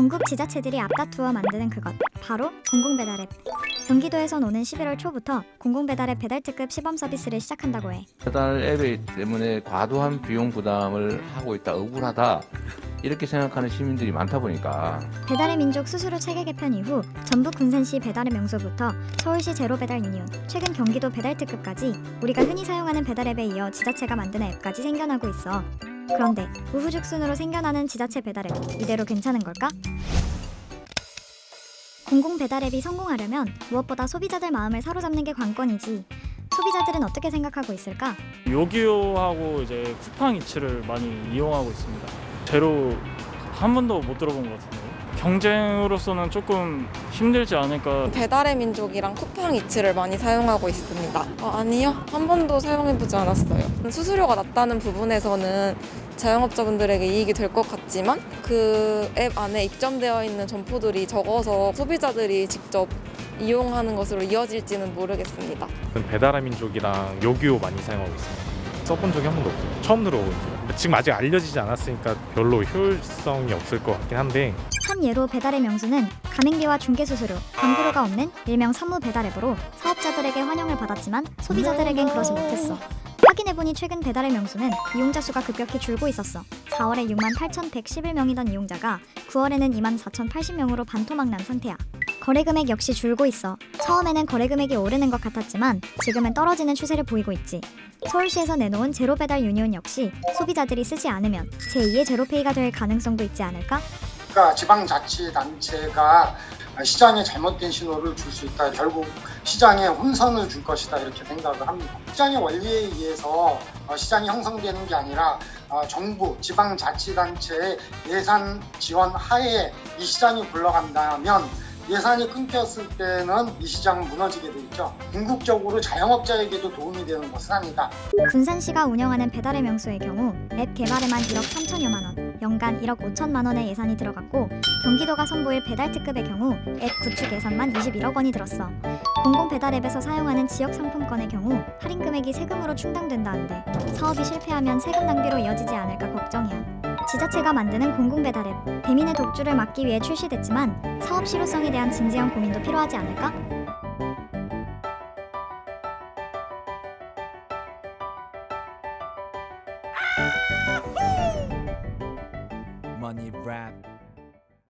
전국 지자체들이 앞다투어 만드는 그것 바로 공공배달앱. 경기도에선 오는 11월 초부터 공공배달앱 배달특급 시범 서비스를 시작한다고 해. 배달 앱 때문에 과도한 비용 부담을 하고 있다 억울하다 이렇게 생각하는 시민들이 많다 보니까. 배달의 민족 수수료 체계 개편 이후 전북 군산시 배달의 명소부터 서울시 제로 배달 유니온, 최근 경기도 배달 특급까지 우리가 흔히 사용하는 배달 앱에 이어 지자체가 만드는 앱까지 생겨나고 있어. 그런데 우후죽순으로 생겨나는 지자체 배달 앱 이대로 괜찮은 걸까? 공공 배달 앱이 성공하려면 무엇보다 소비자들 마음을 사로잡는 게 관건이지. 소비자들은 어떻게 생각하고 있을까? 요기요하고 이제 쿠팡 이츠를 많이 이용하고 있습니다. 제로 한 번도 못 들어본 것 같은데요. 경쟁으로서는 조금 힘들지 않을까. 배달의 민족이랑 쿠팡 이츠를 많이 사용하고 있습니다. 어, 아니요, 한 번도 사용해보지 않았어요. 수수료가 낮다는 부분에서는 자영업자분들에게 이익이 될 것 같지만 그 앱 안에 입점되어 있는 점포들이 적어서 소비자들이 직접 이용하는 것으로 이어질지는 모르겠습니다. 배달의 민족이랑 요기요 많이 사용하고 있습니다. 써본 적이 한 번도 없어요. 처음 들어보고요. 지금 아직 알려지지 않았으니까 별로 효율성이 없을 것 같긴 한데 한 예로 배달의 명수는 가맹비와 중개수수료, 광고료가 없는 일명 선무 배달 앱으로 사업자들에게 환영을 받았지만 소비자들에겐 그러지 못했어. 확인해보니 최근 배달의 명수는 이용자 수가 급격히 줄고 있었어. 4월에 6만 8,111명이던 이용자가 9월에는 2만 4,080명으로 반토막 난 상태야. 거래 금액 역시 줄고 있어. 처음에는 거래 금액이 오르는 것 같았지만 지금은 떨어지는 추세를 보이고 있지. 서울시에서 내놓은 제로 배달 유니온 역시 소비자들이 쓰지 않으면 제2의 제로페이가 될 가능성도 있지 않을까? 그러니까 지방자치단체가 시장에 잘못된 신호를 줄 수 있다. 결국 시장에 혼선을 줄 것이다 이렇게 생각을 합니다. 시장의 원리에 의해서 어, 시장이 형성되는 게 아니라 어, 정부, 지방자치단체의 예산 지원 하에 이 시장이 굴러간다면 예산이 끊겼을 때는 이 시장은 무너지게 돼 있죠. 궁극적으로 자영업자에게도 도움이 되는 것은 아니다. 군산시가 운영하는 배달의 명소의 경우 앱 개발에만 1억 3천여만 원, 연간 1억 5천만 원의 예산이 들어갔고 경기도가 선보일 배달 특급의 경우 앱 구축 예산만 21억 원이 들었어. 공공 배달 앱에서 사용하는 지역 상품권의 경우 할인 금액이 세금으로 충당된다는데 사업이 실패하면 세금 낭비로 이어지지 않을까 걱정이야. 지자체가 만드는 공공 배달 앱 대민의 독주를 막기 위해 출시됐지만 사업 실효성에 대한 진지한 고민도 필요하지 않을까? Money rap